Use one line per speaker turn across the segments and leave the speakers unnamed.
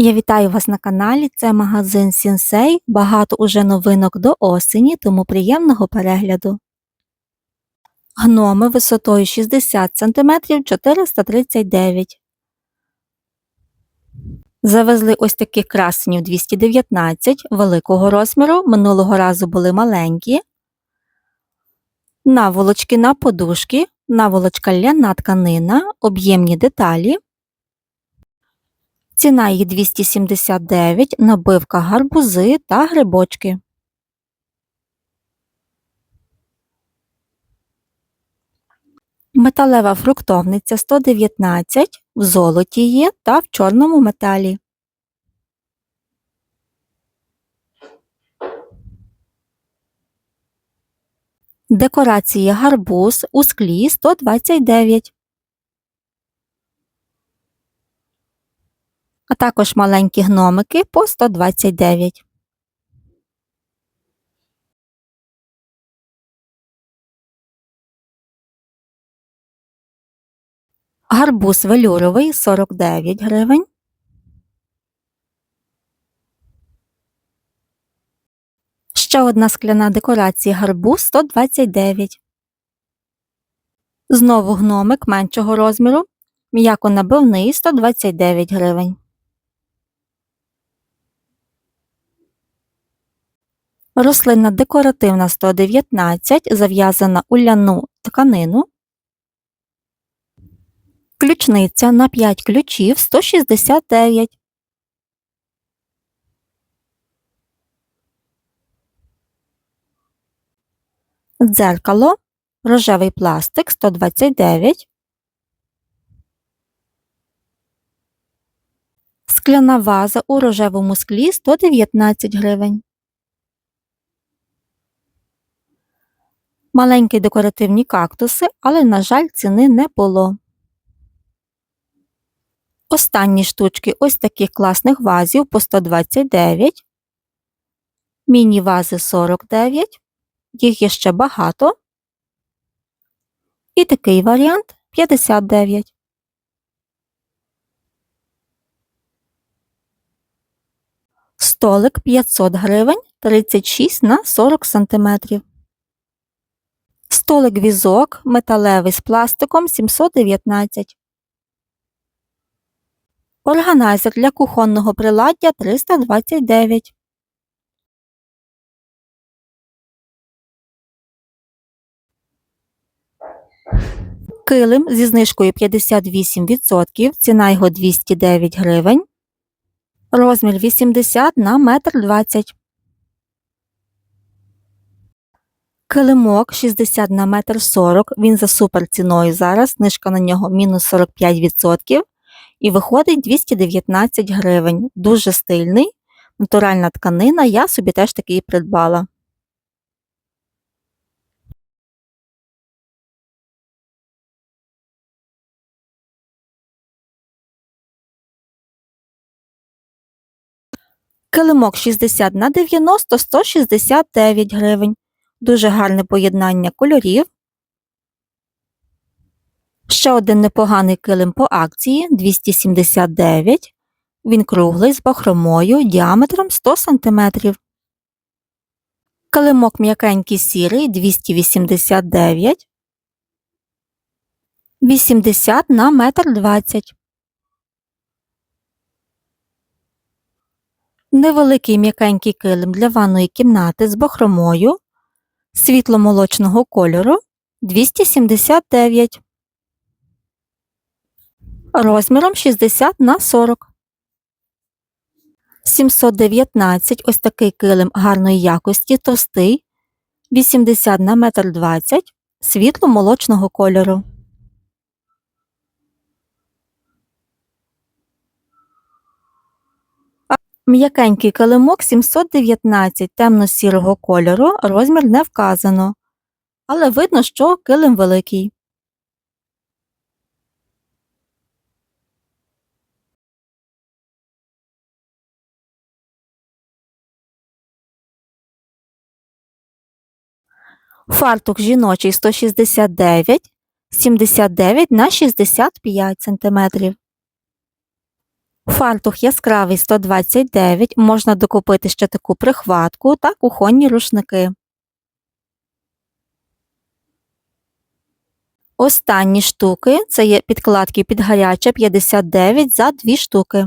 Я вітаю вас на каналі. Це магазин Сінсей. Багато уже новинок до осені, тому приємного перегляду. Гноми висотою 60 см 439 Завезли ось таких красенів 219 великого розміру. Минулого разу були маленькі. Наволочки на подушки, наволочка ляна тканина, об'ємні деталі. Ціна їх 279, набивка гарбузи та грибочки. Металева фруктовниця 119, в золоті є та в чорному металі. Декорація гарбуз у склі 129. А також маленькі гномики по 129. Гарбуз велюровий 49 гривень. Ще одна скляна декорація гарбуз 129. Знову гномик меншого розміру. М'яко набивний 129 гривень. Рослина декоративна 119, зав'язана у ляну тканину. Ключниця на 5 ключів 169. Дзеркало. Рожевий пластик 129. Скляна ваза у рожевому склі 119 гривень. Маленькі декоративні кактуси, але, на жаль, ціни не було. Останні штучки ось таких класних вазів по 129, міні-вази 49, їх є ще багато. І такий варіант 59. Столик 500 гривень 36 на 40 сантиметрів. Столик візок металевий з пластиком 719. Органайзер для кухонного приладдя 329. Килим зі знижкою 58%. Ціна його 209 гривень. Розмір 80 на 1,20 м. Килимок 60 на метр 40, він за супер ціною зараз, знижка на нього мінус 45% і виходить 219 гривень. Дуже стильний, натуральна тканина, я собі теж такий придбала. Килимок 60 на 90 169 гривень. Дуже гарне поєднання кольорів. Ще один непоганий килим по акції 279. Він круглий з бахромою діаметром 100 см. Килимок м'якенький сірий 289. 80 на 1,20 м. Невеликий м'якенький килим для ванної кімнати з бахромою світло-молочного кольору 279, розміром 60 на 40. 719 ось такий килим гарної якості, товстий, 80 на 1,20 м, світло-молочного кольору. М'якенький килимок 719 темно-сірого кольору, розмір не вказано, але видно, що килим великий. Фартук жіночий 169, 79 на 65 см. Фартух яскравий 129, можна докупити ще таку прихватку та кухонні рушники. Останні штуки це є підкладки під гаряче 59 за 2 штуки.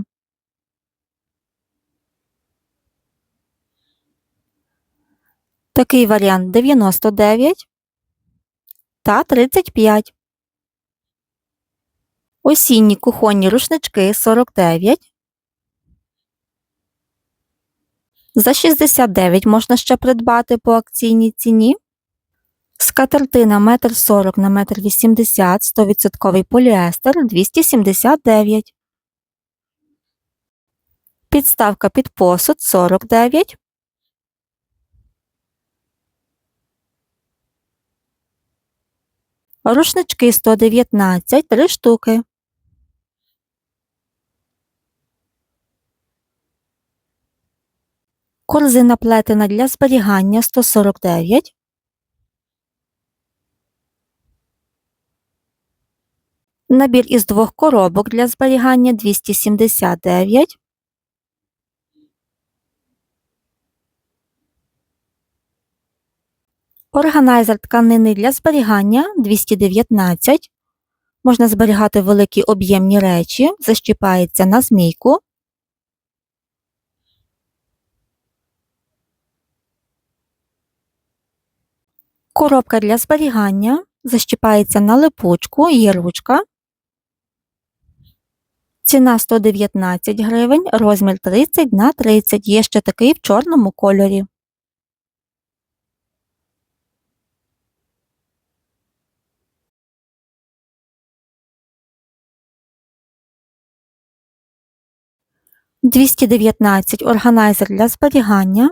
Такий варіант 99 та 35. Осінні кухонні рушнички 49. За 69 можна ще придбати по акційній ціні. Скатертина 1,40 на 1,80 м 100% поліестер 279. Підставка під посуд 49. Рушнички 119 3 штуки. Корзина плетена для зберігання 149. Набір із двох коробок для зберігання 279. Органайзер тканини для зберігання 219. Можна зберігати великі об'ємні речі, защіпається на змійку. Коробка для зберігання защіпається на липучку, є ручка. Ціна 119 гривень, розмір 30 на 30. Є ще такий в чорному кольорі. Двісті дев'ятнадцять органайзер для зберігання.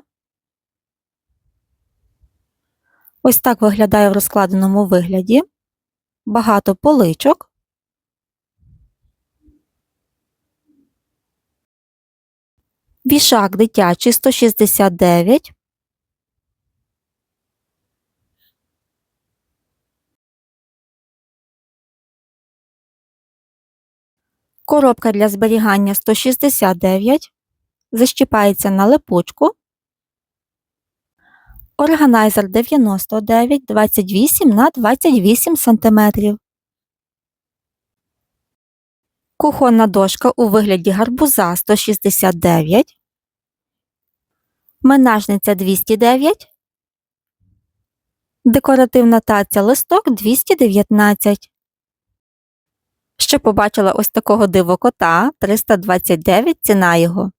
Ось так виглядає в розкладеному вигляді. Багато поличок. Вішак дитячий 169. Коробка для зберігання 169. Защіпається на липучку. Органайзер 99 28 на 28 см. Кухонна дошка у вигляді гарбуза 169. Менажниця 209. Декоративна таця листок 219. Ще побачила ось такого дивокота 329 ціна його.